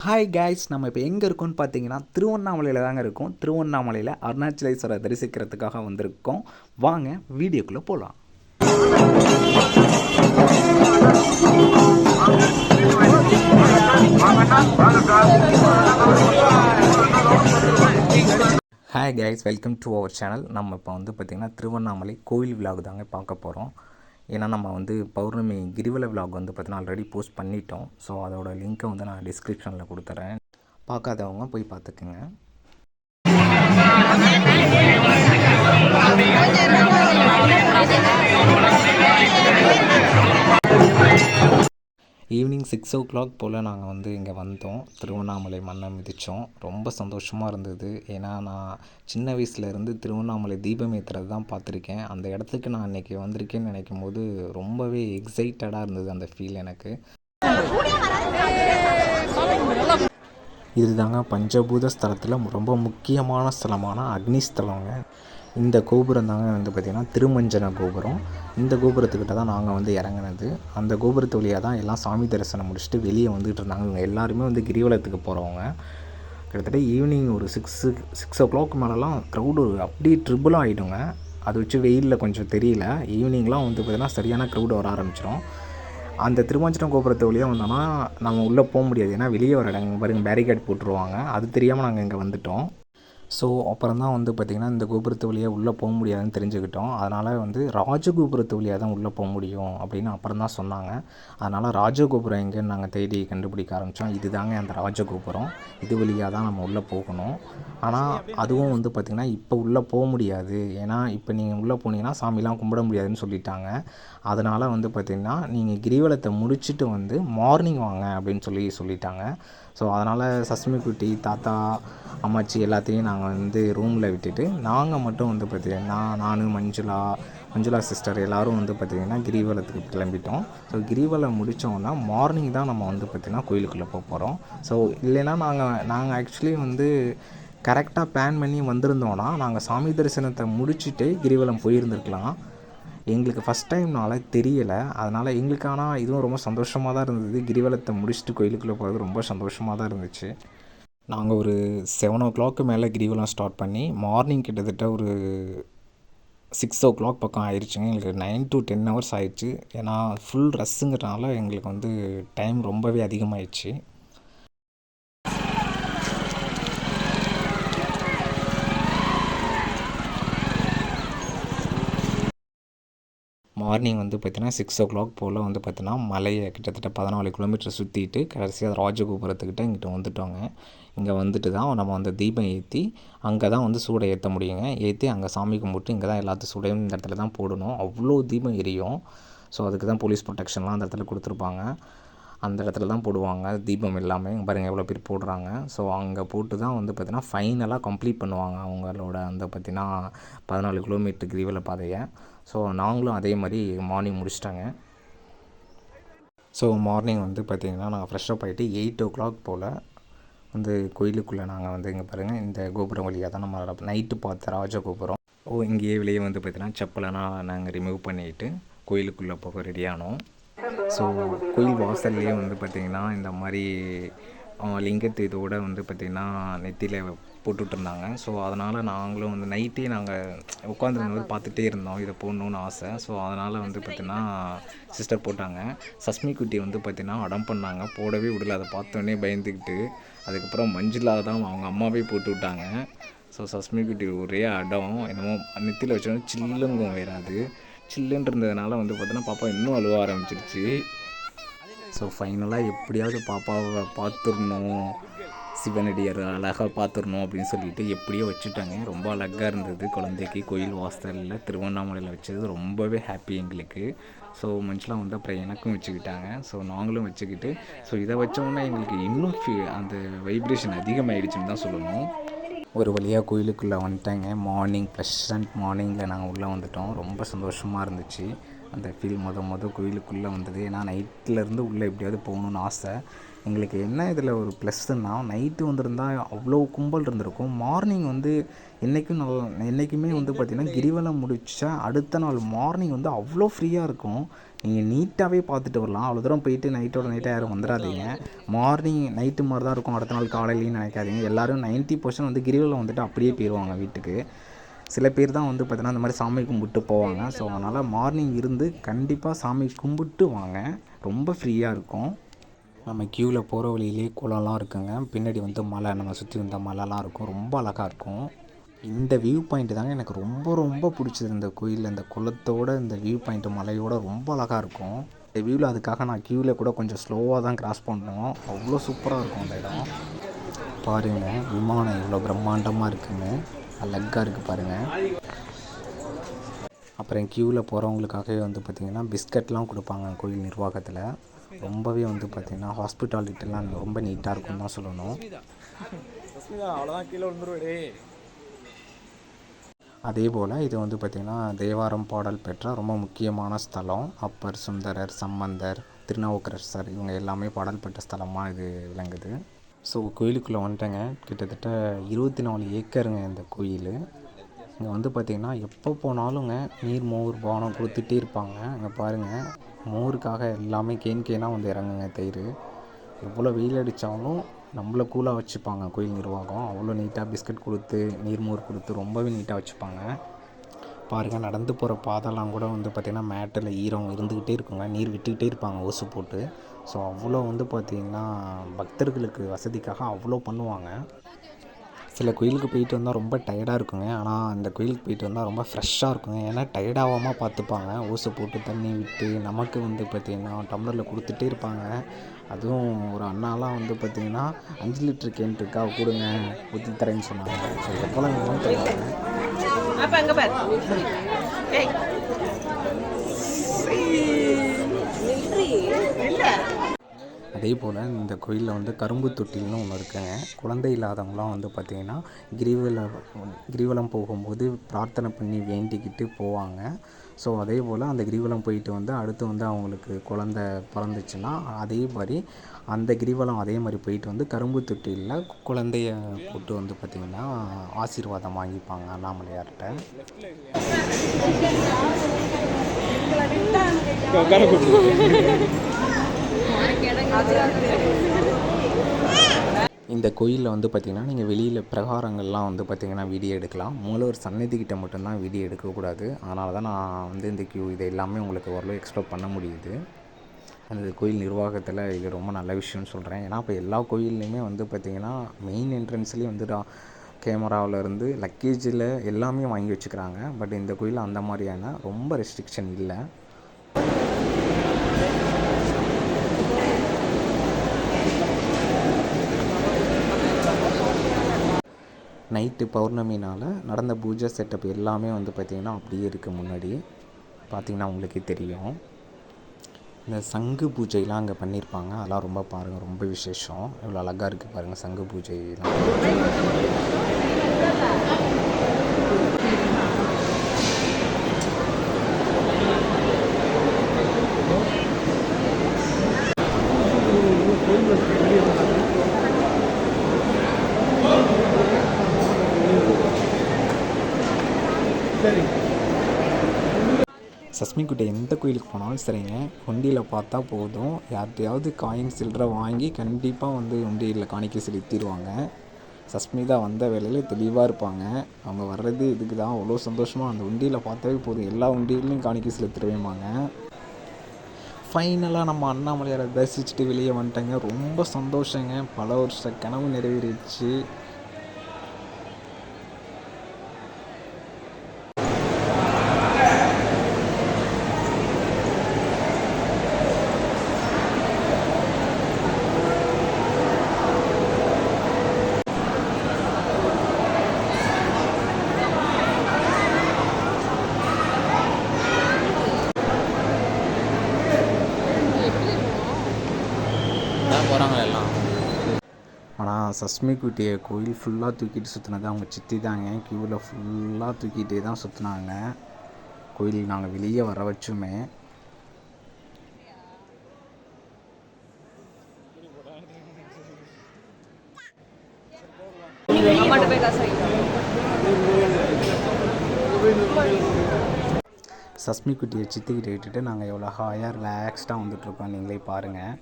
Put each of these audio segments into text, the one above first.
Hi guys நம்ம இப்போ எங்கே இருக்கோம்னு பார்த்தீங்கன்னா திருவண்ணாமலையில் தாங்க இருக்கோம். திருவண்ணாமலையில் அருணாச்சலேஸ்வரர் தரிசிக்கிறதுக்காக வந்திருக்கோம். வாங்க வீடியோக்குள்ளே போகலாம் hi guys welcome to our channel நம்ம இப்போ வந்து பார்த்திங்கன்னா திருவண்ணாமலை கோயில் விழாவுக்கு தாங்க பார்க்க போகிறோம் ஏன்னா நம்ம வந்து பௌர்ணமி கிரிவல விலாக் வந்து பார்த்தீங்கன்னா ஆல்ரெடி போஸ்ட் பண்ணிட்டோம். ஸோ அதோட லிங்க்கை வந்து நான் டிஸ்கிரிப்ஷனில் கொடுத்துட்றேன் பார்க்காதவங்க போய் பார்த்துக்குங்க. ஈவினிங் சிக்ஸ் ஓ கிளாக் போல் நாங்கள் வந்து இங்கே வந்தோம். திருவண்ணாமலை மண்ணை மிதித்தோம் ரொம்ப சந்தோஷமாக இருந்தது. ஏன்னா நான் சின்ன வயசுலேருந்து திருவண்ணாமலை தீபம் ஏற்றுறது தான் பார்த்துருக்கேன். அந்த இடத்துக்கு நான் அன்றைக்கி வந்திருக்கேன்னு நினைக்கும் போது ரொம்பவே எக்ஸைட்டடாக இருந்தது அந்த ஃபீல் எனக்கு. இதுதாங்க பஞ்சபூத ஸ்தலத்தில் ரொம்ப முக்கியமான ஸ்தலமான அக்னி ஸ்தலங்க. இந்த கோபுரம் தாங்க வந்து பார்த்திங்கன்னா திருமஞ்சன கோபுரம். இந்த கோபுரத்துக்கிட்ட தான் நாங்கள் வந்து இறங்குனது. அந்த கோபுரத்து வழியாக தான் எல்லாம் சாமி தரிசனம் முடிச்சுட்டு வெளியே வந்துகிட்டு இருந்தாங்க. இவங்க எல்லாருமே வந்து கிரிவலத்துக்கு போகிறவங்க கிட்டத்தட்ட ஈவினிங் ஒரு சிக்ஸு சிக்ஸ் ஓ கிளாக் மேலெலாம் க்ரௌடு அப்படியே ட்ரிபிள் ஆகிடுங்க அது வச்சு வெயிலில் கொஞ்சம் தெரியல. ஈவினிங்லாம் வந்து பார்த்திங்கன்னா சரியான க்ரௌடு வர ஆரம்பிச்சிடும் அந்த திருமஞ்சனம் கோபுரத்து வழியாக வந்தோன்னா நம்ம உள்ளே போக முடியாது. ஏன்னா வெளியே வர இடம் பாருங்கள் பேரிகேட் போட்டுருவாங்க. அது தெரியாமல் நாங்கள் இங்கே வந்துட்டோம். ஸோ அப்புறம் தான் வந்து பார்த்திங்கன்னா இந்த கோபுரத்து வழியாக உள்ளே போக முடியாதுன்னு தெரிஞ்சுக்கிட்டோம். அதனால் வந்து ராஜகோபுரத்து வழியாக தான் உள்ளே போக முடியும் அப்படின்னு அப்புறம் தான் சொன்னாங்க. அதனால் ராஜகோபுரம் எங்கேன்னு நாங்கள் தேடி கண்டுபிடிக்க ஆரம்பித்தோம் இது தாங்க அந்த ராஜகோபுரம். இது வழியாக தான் நம்ம உள்ளே போகணும். ஆனால் அதுவும் வந்து பார்த்திங்கன்னா இப்போ உள்ளே போக முடியாது. ஏன்னா இப்போ நீங்கள் உள்ளே போனீங்கன்னா சாமிலாம் கும்பிட முடியாதுன்னு சொல்லிட்டாங்க. அதனால் வந்து பார்த்திங்கன்னா நீங்கள் கிரிவலத்தை முடிச்சுட்டு வந்து மார்னிங் வாங்க அப்படின்னு சொல்லி சொல்லிட்டாங்க. ஸோ அதனால் சஸ்மி குட்டி தாத்தா அம்மாச்சி எல்லாத்தையும் நாங்கள் வந்து ரூமில் விட்டுட்டு நாங்கள் மட்டும் வந்து பார்த்திங்கன்னா நான் மஞ்சுளா மஞ்சுளா சிஸ்டர் எல்லோரும் வந்து பார்த்திங்கன்னா கிரிவலத்துக்கு கிளம்பிட்டோம். ஸோ கிரிவலம் முடித்தோன்னா மார்னிங் தான் நம்ம வந்து பார்த்திங்கன்னா கோயிலுக்குள்ளே போக போகிறோம் ஸோ இல்லைன்னா நாங்கள் நாங்கள் ஆக்சுவலி வந்து கரெக்டாக பிளான் பண்ணி வந்திருந்தோன்னா நாங்கள் சாமி தரிசனத்தை முடிச்சுட்டு கிரிவலம் போயிருந்துருக்கலாம். எங்களுக்கு ஃபஸ்ட் டைம்னால தெரியலை. அதனால் எங்களுக்கு ஆனால் இதுவும் ரொம்ப சந்தோஷமாக தான் இருந்தது. கிரிவலத்தை முடிச்சுட்டு கோயிலுக்குள்ளே போகிறது ரொம்ப சந்தோஷமாக தான் இருந்துச்சு. நாங்கள் ஒரு செவன் ஓ கிளாக்கு மேலே கிரிவலம் ஸ்டார்ட் பண்ணி மார்னிங் கிட்டத்தட்ட ஒரு சிக்ஸ் ஓ கிளாக் பக்கம் ஆயிடுச்சுங்க எங்களுக்கு நைன் டு டென் ஹவர்ஸ் ஆயிடுச்சு. ஏன்னா ஃபுல் ரஷ்ஷுங்கிறனால எங்களுக்கு வந்து டைம் ரொம்பவே அதிகமாகிடுச்சு மார்னிங் வந்து பார்த்தீங்கன்னா சிக்ஸ் ஓ கிளாக் போல் வந்து பார்த்தீங்கன்னா மலையை கிட்டத்தட்ட பதினாலு கிலோமீட்டர் சுற்றிட்டு கடைசியாக ராஜகோபுரத்துக்கிட்ட இங்கிட்ட வந்துட்டோங்க. இங்கே வந்துட்டு தான் நம்ம வந்து தீபம் ஏற்றி அங்கே தான் வந்து சூடை ஏற்ற முடியுங்க. ஏற்றி அங்கே சாமி கும்பிட்டு இங்கே தான் எல்லாத்து சூடையும் இந்த இடத்துல தான் போடணும். அவ்வளோ தீபம் எரியும். ஸோ அதுக்கு தான் போலீஸ் ப்ரொடெக்ஷன்லாம் அந்த இடத்துல கொடுத்துருப்பாங்க. அந்த இடத்துல தான் போடுவாங்க. தீபம் எல்லாமே பாருங்கள் எவ்வளோ பேர் போடுறாங்க. ஸோ அங்கே போட்டு தான் வந்து பார்த்திங்கன்னா ஃபைனலாக கம்ப்ளீட் பண்ணுவாங்க அவங்களோட அந்த பார்த்திங்கன்னா பதினாலு கிலோமீட்டர் கிரிவல பாதையை. ஸோ நாங்களும் அதே மாதிரி மார்னிங் முடிச்சிட்டாங்க. ஸோ மார்னிங் வந்து பார்த்திங்கன்னா நாங்கள் ஃப்ரெஷ்ஷப் ஆகிட்டு எயிட் ஓ கிளாக் போல் வந்து கோயிலுக்குள்ளே நாங்கள் வந்து இங்கே பாருங்கள் இந்த கோபுரம் வழியாக தான் நம்ம நைட்டு பார்த்த ராஜ கோபுரம் ஓ இங்கேயே வெளியே வந்து பார்த்திங்கன்னா செப்பலெல்லாம் நாங்கள் ரிமூவ் பண்ணிவிட்டு கோயிலுக்குள்ளே போக ரெடியானோம் ஸோ கோயில் வாசல்லையே வந்து பார்த்திங்கன்னா இந்த மாதிரி லிங்கத்து இதோட வந்து பார்த்திங்கன்னா நெத்தியில் போட்டுட்ருந்தாங்க. ஸோ அதனால் நாங்களும் வந்து நைட்டே நாங்கள் உட்காந்துருந்தது பார்த்துட்டே இருந்தோம். இதை போடணுன்னு ஆசை. ஸோ அதனால் வந்து பார்த்திங்கன்னா சிஸ்டர் போட்டாங்க. சஸ்மி குட்டி வந்து பார்த்திங்கன்னா அடம் பண்ணாங்க. போடவே விடல. அதை பார்த்தோன்னே பயந்துக்கிட்டு அதுக்கப்புறம் மஞ்சுளா தான் அவங்க அம்மாவே போட்டு விட்டாங்க. ஸோ சஸ்மி குட்டி ஒரே அடம். என்னமோ நெத்தியில் வச்சோன்னா சில்லுங்கும் வேறு அது. சில்லுன்னு இருந்ததுனால வந்து பார்த்தோன்னா பாப்பா இன்னும் அழுவ ஆரம்பிச்சிருச்சு. ஸோ ஃபைனலாக எப்படியாவது பாப்பாவை பார்த்துடணும். சிவனடியார் அழகாக பார்த்துடணும் அப்படின்னு சொல்லிட்டு எப்படியோ வச்சுட்டாங்க. ரொம்ப அழகாக இருந்தது. குழந்தைக்கு கோயில் வாசலில் திருவண்ணாமலையில் வச்சது ரொம்பவே ஹாப்பி எங்களுக்கு. ஸோ மனுஷெலாம் வந்து அப்புறம் எனக்கும் வச்சுக்கிட்டாங்க. ஸோ நாங்களும் வச்சுக்கிட்டு ஸோ இதை வச்சோன்னே எங்களுக்கு இன்னும் ஃபீ அந்த வைப்ரேஷன் அதிகமாகிடுச்சுன்னு தான் சொல்லணும். ஒரு வழியாக கோயிலுக்குள்ளே வந்துட்டேங்க. மார்னிங் ப்ளசண்ட் மார்னிங்கில் நாங்கள் உள்ளே வந்துட்டோம். ரொம்ப சந்தோஷமாக இருந்துச்சு. அந்த ஃபீல் மொதல் மொதல் கோயிலுக்குள்ளே வந்தது. ஏன்னா நைட்டிலேருந்து உள்ளே எப்படியாவது போகணுன்னு ஆசை. எங்களுக்கு என்ன இதில் ஒரு ப்ளஸ்ஸுன்னா நைட்டு வந்திருந்தால் அவ்வளோ கும்பல் இருந்திருக்கும். மார்னிங் வந்து என்றைக்கும் நல்லா என்றைக்குமே வந்து பார்த்திங்கன்னா கிரிவலம் முடிச்சா அடுத்த நாள் மார்னிங் வந்து அவ்வளோ ஃப்ரீயாக இருக்கும். நீங்கள் நீட்டாகவே பார்த்துட்டு வரலாம். அவ்வளோ தூரம் போயிட்டு நைட்டோட நைட்டாக யாரும் வந்துடாதீங்க மார்னிங் நைட்டு மாதிரி தான் இருக்கும். அடுத்த நாள் காலையிலையும் நினைக்காதீங்க. எல்லோரும் நைன்ட்டி பர்சன்ட் வந்து கிரிவலம் வந்துட்டு அப்படியே போயிடுவாங்க வீட்டுக்கு. சில பேர் தான் வந்து பார்த்தீங்கன்னா அந்த மாதிரி சாமி கும்பிட்டு போவாங்க. ஸோ அதனால் மார்னிங் இருந்து கண்டிப்பாக சாமி கும்பிட்டு வாங்க. ரொம்ப ஃப்ரீயாக இருக்கும். நம்ம க்யூவில் போகிற வழியிலே குளம்லாம் இருக்குங்க. பின்னாடி வந்து மலை நம்ம சுற்றி வந்த மலைலாம் இருக்கும். ரொம்ப அழகாக இருக்கும். இந்த வியூ பாயிண்ட் தாங்க எனக்கு ரொம்ப ரொம்ப பிடிச்சது. இந்த கோயிலில் இந்த குளத்தோட இந்த வியூ பாயிண்ட் மலையோட ரொம்ப அழகாக இருக்கும். இந்த வியூவில் அதுக்காக நான் க்யூவில் கூட கொஞ்சம் ஸ்லோவாக தான் கிராஸ் பண்ணோம் அவ்வளோ சூப்பராக இருக்கும் அந்த இடம். பாருங்கள் விமானம் எவ்வளோ பிரம்மாண்டமாக இருக்குங்க அழகாக இருக்குது பாருங்கள் அப்புறம் க்யூவில் போகிறவங்களுக்காகவே வந்து பார்த்திங்கன்னா பிஸ்கட்லாம் கொடுப்பாங்க கோயில் நிர்வாகத்தில். ரொம்பவே வந்து பார்த்திங்கன்னா ஹாஸ்பிட்டாலிட்டிலாம் ரொம்ப நீட்டாக இருக்கும்னு தான் சொல்லணும். அதே போல் இது வந்து பார்த்திங்கன்னா தேவாரம் பாடல் பெற்ற ரொம்ப முக்கியமான ஸ்தலம். அப்பர் சுந்தரர் சம்பந்தர் திருநாவுக்கரசர் இவங்க எல்லாமே பாடல் பெற்ற ஸ்தலமாக இது விளங்குது. ஸோ கோயிலுக்குள்ளே வந்துட்டேங்க. கிட்டத்தட்ட இருபத்தி நாலு ஏக்கருங்க இந்த கோயில். இங்கே வந்து பார்த்திங்கன்னா எப்போ போனாலுங்க நீர் மோர் பானம் கொடுத்துட்டே இருப்பாங்க. அங்கே பாருங்கள் மோருக்காக எல்லாமே கேன் கேனாக வந்து இறங்குங்க தயிர். எவ்வளோ வெயில் அடித்தாலும் நம்மளை கூலாக வச்சுப்பாங்க கோயில் நிர்வாகம். அவ்வளோ நீட்டாக பிஸ்கட் கொடுத்து நீர்மோர் கொடுத்து ரொம்பவே நீட்டாக வச்சுப்பாங்க. பாருங்கள் நடந்து போகிற பாதெல்லாம் கூட வந்து பார்த்திங்கன்னா மேட்டில் ஈரம் இருந்துக்கிட்டே இருக்குங்க. நீர் விட்டுக்கிட்டே இருப்பாங்க ஓசு போட்டு. ஸோ அவ்வளோ வந்து பார்த்திங்கன்னா பக்தர்களுக்கு வசதிக்காக அவ்வளோ பண்ணுவாங்க. சில கோயிலுக்கு போயிட்டு வந்தால் ரொம்ப டயர்டாக இருக்குங்க. ஆனால் அந்த கோயிலுக்கு போயிட்டு வந்தால் ரொம்ப ஃப்ரெஷ்ஷாக இருக்குங்க. ஏன்னா டயர்டாகாமல் பார்த்துப்பாங்க. ஊசை போட்டு தண்ணி விட்டு நமக்கு வந்து பார்த்திங்கன்னா டம்ளரில் கொடுத்துட்டே இருப்பாங்க. அதுவும் ஒரு அண்ணாலாம் வந்து பார்த்திங்கன்னா அஞ்சு லிட்டர் கேன் இருக்கா கொடுங்க ஊற்றி தரேன்னு சொன்னாங்க. ஸோ எப்போலாம் இவங்க தருவாங்க அப்ப அங்க பாரு ஏய் இல்ல அதே போல் இந்த கோயிலில் வந்து கரும்பு தொட்டில்னு ஒன்று இருக்குங்க குழந்தை இல்லாதவங்களாம் வந்து பார்த்திங்கன்னா கிரிவலம் கிரிவலம் போகும்போது பிரார்த்தனை பண்ணி வேண்டிக்கிட்டு போவாங்க. ஸோ அதே போல் அந்த கிரிவலம் போயிட்டு வந்து அடுத்து வந்து அவங்களுக்கு குழந்த பிறந்துச்சுன்னா அதே மாதிரி அந்த கிரிவலம் அதே மாதிரி போயிட்டு வந்து கரும்பு தொட்டிலில் குழந்தைய போட்டு வந்து பார்த்திங்கன்னா ஆசீர்வாதம் வாங்கிப்பாங்க அண்ணாமலையார்கிட்ட இந்த கோயிலில் வந்து பார்த்திங்கன்னா நீங்கள் வெளியில் பிரகாரங்கள்லாம் வந்து பார்த்திங்கன்னா வீடியோ எடுக்கலாம். மூலவர் சன்னதிக்கிட்ட மட்டும்தான் வீடியோ எடுக்கக்கூடாது அதனால தான் நான் வந்து இந்த கியூ இதை எல்லாமே உங்களுக்கு ஓரளவு எக்ஸ்ப்ளோர் பண்ண முடியுது. அந்த கோயில் நிர்வாகத்தில் இது ரொம்ப நல்ல விஷயம்னு சொல்கிறேன் ஏன்னா இப்போ எல்லா கோயில்லையுமே வந்து பார்த்திங்கன்னா மெயின் என்ட்ரன்ஸ்லேயே வந்து கேமராவிலேருந்து லக்கேஜில் எல்லாமே வாங்கி வச்சுக்கிறாங்க. பட் இந்த கோயில் அந்த மாதிரியான ரொம்ப ரெஸ்ட்ரிக்ஷன் இல்லை. நைட்டு பௌர்ணமினால் நடந்த பூஜை செட்டப் எல்லாமே வந்து பார்த்திங்கன்னா அப்படியே இருக்குது முன்னாடி. பார்த்திங்கன்னா உங்களுக்கே தெரியும். இந்த சங்கு பூஜைலாம் அங்கே பண்ணியிருப்பாங்க அதெல்லாம் ரொம்ப பாருங்கள் ரொம்ப விசேஷம். இவ்வளோ அழகாக இருக்குது பாருங்கள் சங்கு பூஜைலாம் சஸ்மிக்குட்டை எந்த கோயிலுக்கு போனாலும் சரிங்க உண்டியில் பார்த்தா போதும். யார்கிட்டையாவது காயின் சில்லற வாங்கி கண்டிப்பாக வந்து உண்டியில் காணிக்கை செலுத்திடுவாங்க. சஸ்மிதா வந்த வேலையில் தெளிவாக இருப்பாங்க. அவங்க வர்றது இதுக்கு தான் அவ்வளோ சந்தோஷமாக அந்த உண்டியில் பார்த்தாவே போதும். எல்லா உண்டியிலையும் காணிக்கை செலுத்திடுவேம்பாங்க. ஃபைனலாக நம்ம அண்ணாமலையாரை தரிசிச்சுட்டு வெளியே வந்துட்டேங்க. ரொம்ப சந்தோஷங்க. பல வருஷ கனவு நிறைவேறிடுச்சு. அதுக்கு தான் போகிறாங்க எல்லாம். ஆனால் சஸ்மிக்குட்டியை கோயில் ஃபுல்லாக தூக்கிட்டு சுற்றினது அவங்க சித்தி தாங்க. க்யூவில் ஃபுல்லாக தூக்கிட்டே தான் சுற்றினாங்க கோயில் நாங்கள் வெளியே வர வச்சுமே. சஸ்மி குட்டியை சித்திக்கிட்டு விட்டுட்டு நாங்கள் எவ்வளோ ஹாயாக ரிலாக்ஸ்டாக வந்துட்டுருக்கோம் நீங்களே பாருங்கள்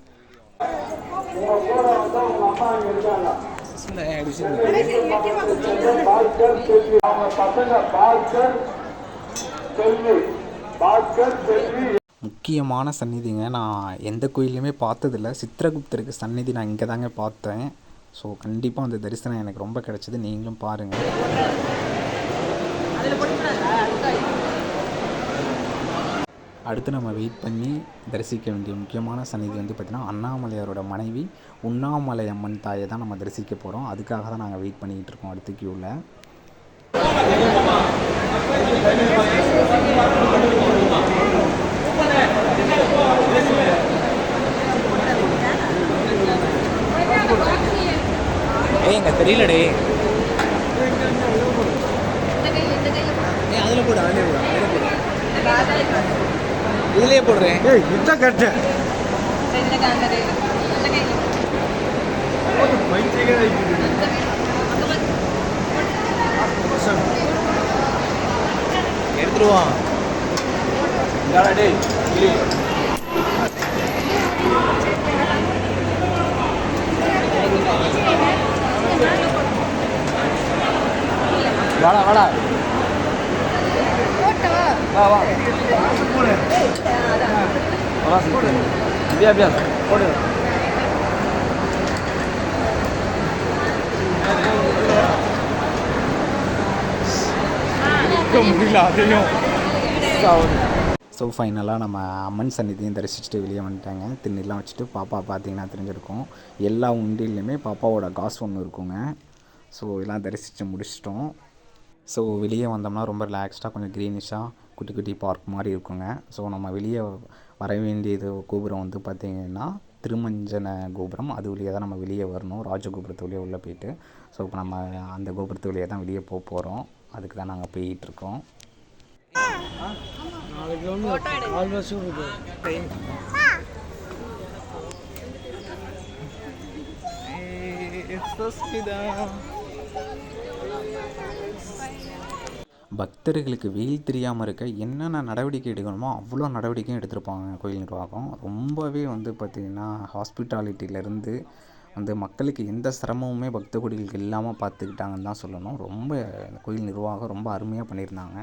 முக்கியமான சந்நிதிங்க. நான் எந்த கோயிலையுமே பார்த்ததில்ல. சித்திரகுப்தருக்கு சந்நிதி நான் இங்கே தாங்க பார்த்தேன். ஸோ கண்டிப்பாக அந்த தரிசனம் எனக்கு ரொம்ப கிடச்சிது. நீங்களும் பாருங்கள் அதில் போட்டுக்கூடாதா அடுத்து நம்ம வெயிட் பண்ணி தரிசிக்க வேண்டிய முக்கியமான சந்நிதி வந்து பார்த்திங்கன்னா அண்ணாமலையாரோட மனைவி உண்ணாமலை அம்மன் தாயை தான் நம்ம தரிசிக்க போகிறோம் அதுக்காக தான் நாங்கள் வெயிட் பண்ணிக்கிட்டு இருக்கோம் அடுத்த க்யூவில் ஏய் எங்க தெரியலடே. ஏய் அதில் போடு அதிலே போடு அதில் போடு. இதுலேயே போடுறேன். ஏய் இதுதான் கரெக்டு. இந்த கை அந்த கையில் அந்த கையில் மைண்டே எடுத்துருவான். வாடா வாடா. வா வா போடு வா போடு அப்படியே அப்படியே போடு இருக்க முடியல அதையும் ஸோ ஃபைனலாக நம்ம அம்மன் சந்நிதியும் தரிசிச்சுட்டு வெளியே வந்துட்டாங்க. திண்ணிலாம் வச்சுட்டு பாப்பா பார்த்தீங்கன்னா தெரிஞ்சிருக்கும். எல்லா உண்டிலையுமே பாப்பாவோட காசு ஒன்று இருக்குங்க. ஸோ எல்லாம் தரிசித்து முடிச்சிட்டோம். ஸோ வெளியே வந்தோம்னா ரொம்ப ரிலாக்ஸ்டாக கொஞ்சம் க்ரீனிஷாக குட்டி குட்டி பார்க் மாதிரி இருக்குங்க ஸோ நம்ம வெளியே வர வேண்டியது கோபுரம் வந்து பார்த்திங்கன்னா திருமஞ்சன கோபுரம் அது வழியாக தான் நம்ம வெளியே வரணும் ராஜகோபுரத்து வழியாக உள்ளே போயிட்டு ஸோ இப்போ நம்ம அந்த கோபுரத்து வழியாக தான் வெளியே போக போகிறோம் அதுக்கு தான் நாங்கள் போயிட்டுருக்கோம் நாளைக்கு நாலு வருஷம் இருக்கு டைம் பக்தர்களுக்கு வெயில் தெரியாமல் இருக்க என்னென்ன நடவடிக்கை எடுக்கணுமோ அவ்வளோ நடவடிக்கையும் எடுத்திருப்பாங்க கோயில் நிர்வாகம். ரொம்பவே வந்து பார்த்திங்கன்னா ஹாஸ்பிட்டாலிட்டியிலேருந்து வந்து மக்களுக்கு எந்த சிரமமுமே பக்த கோடிகளுக்கு இல்லாமல் பார்த்துக்கிட்டாங்கன்னு தான் சொல்லணும். ரொம்ப இந்த கோயில் நிர்வாகம் ரொம்ப அருமையாக பண்ணியிருந்தாங்க.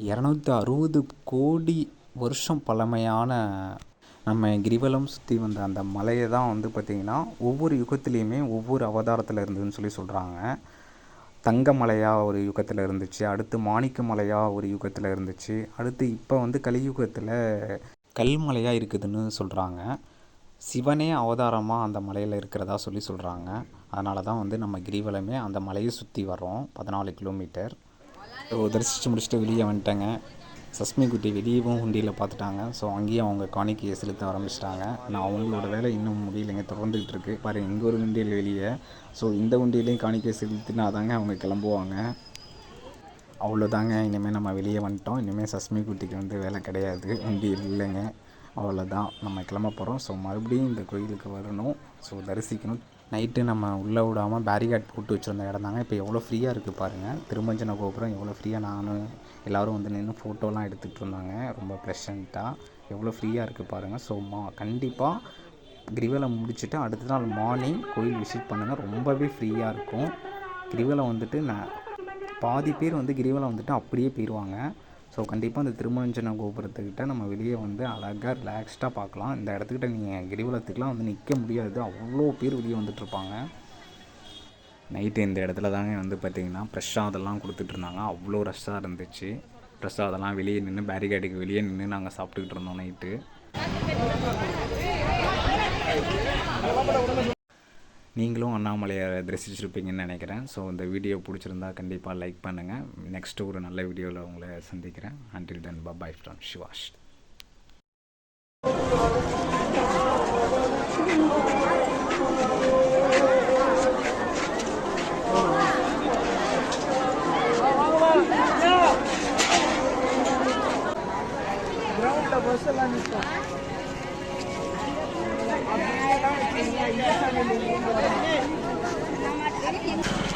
இரநூத்தி அறுபது கோடி வருஷம் பழமையான நம்ம கிரிவலம் சுற்றி வந்த அந்த மலையை தான் வந்து பார்த்திங்கன்னா ஒவ்வொரு யுகத்துலேயுமே ஒவ்வொரு அவதாரத்தில் இருந்ததுன்னு சொல்லி சொல்கிறாங்க தங்க மலையாக ஒரு யுகத்தில் இருந்துச்சு. அடுத்து மாணிக்க மலையாக ஒரு யுகத்தில் இருந்துச்சு. அடுத்து இப்போ வந்து கலியுகத்தில் கல்மலையாக இருக்குதுன்னு சொல்கிறாங்க சிவனே அவதாரமாக அந்த மலையில் இருக்கிறதா சொல்லி சொல்கிறாங்க அதனால தான் வந்து நம்ம கிரிவலமே அந்த மலையை சுற்றி வரோம் பதினாலு கிலோமீட்டர். தரிசித்து முடிச்சுட்டு வெளியே வந்துட்டேங்க. சஸ்மி குட்டி வெளியவும் உண்டியில் பார்த்துட்டாங்க ஸோ அங்கேயும் அவங்க காணிக்கையை செலுத்த ஆரம்பிச்சிட்டாங்க. ஆனால் அவங்களோட வேலை இன்னும் முடியலைங்க. தொடர்ந்துகிட்டு இருக்கு. பாரு எங்கள் ஒரு உண்டியல் வெளியே. ஸோ இந்த உண்டியிலையும் காணிக்கை செலுத்தினா தாங்க அவங்க கிளம்புவாங்க. அவ்வளோதாங்க இனிமேல் நம்ம வெளியே வந்துட்டோம். இனிமேல் சஸ்மி குட்டிக்கு வந்து வேலை கிடையாது. உண்டியல் இல்லைங்க. அவ்வளோதான் நம்ம கிளம்ப போகிறோம் ஸோ மறுபடியும் இந்த கோயிலுக்கு வரணும். ஸோ தரிசிக்கணும். நைட்டு நம்ம உள்ளே விடாமல் பேரிகேட் போட்டு வச்சுருந்த இடம் தாங்க. இப்போ எவ்வளோ ஃப்ரீயாக இருக்குது பாருங்கள் திருமஞ்சன கோபுரம் எவ்வளோ ஃப்ரீயாக நானும் எல்லோரும் வந்து நின்று ஃபோட்டோலாம் எடுத்துகிட்டு இருந்தாங்க. ரொம்ப ப்ரெசண்ட்டாக எவ்வளோ ஃப்ரீயாக இருக்குது பாருங்கள் ஸோ மா கண்டிப்பாக கிரிவலம் முடிச்சுட்டு அடுத்த நாள் மார்னிங் கோயில் விசிட் பண்ணுங்கள் ரொம்பவே ஃப்ரீயாக இருக்கும். கிரிவலம் வந்துட்டு நான் பாதி பேர் வந்து கிரிவலம் வந்துட்டு அப்படியே போயிடுவாங்க ஸோ கண்டிப்பாக அந்த திருமஞ்சன கோபுரத்துக்கிட்ட நம்ம வெளியே வந்து அழகாக ரிலாக்ஸ்டாக பார்க்கலாம். இந்த இடத்துக்கிட்ட நீங்கள் கிரிவலத்துக்குலாம் வந்து நிற்க முடியாது. அவ்வளோ பேர் வெளியே வந்துட்டுருப்பாங்க நைட்டு இந்த இடத்துல தாங்க வந்து பார்த்திங்கன்னா பிரசாதெல்லாம் கொடுத்துட்டு இருந்தாங்க. அவ்வளோ ரஷ்ஷாக இருந்துச்சு. பிரசாதெல்லாம் வெளியே நின்று பேரிகார்டுக்கு வெளியே நின்று நாங்கள் சாப்பிட்டுக்கிட்டு இருந்தோம் நைட்டு நீங்களும் அண்ணாமலையை ரசிச்சிருப்பீங்கன்னு நினைக்கிறேன். ஸோ இந்த வீடியோ பிடிச்சிருந்தா கண்டிப்பாக லைக் பண்ணுங்கள் நெக்ஸ்ட்டு ஒரு நல்ல வீடியோவில் உங்களை சந்திக்கிறேன். அன்டில் தன் பாய் ஃப்ரம் சிவாஷ் பஸ் எல்லாம் நிற்கும். Thank you.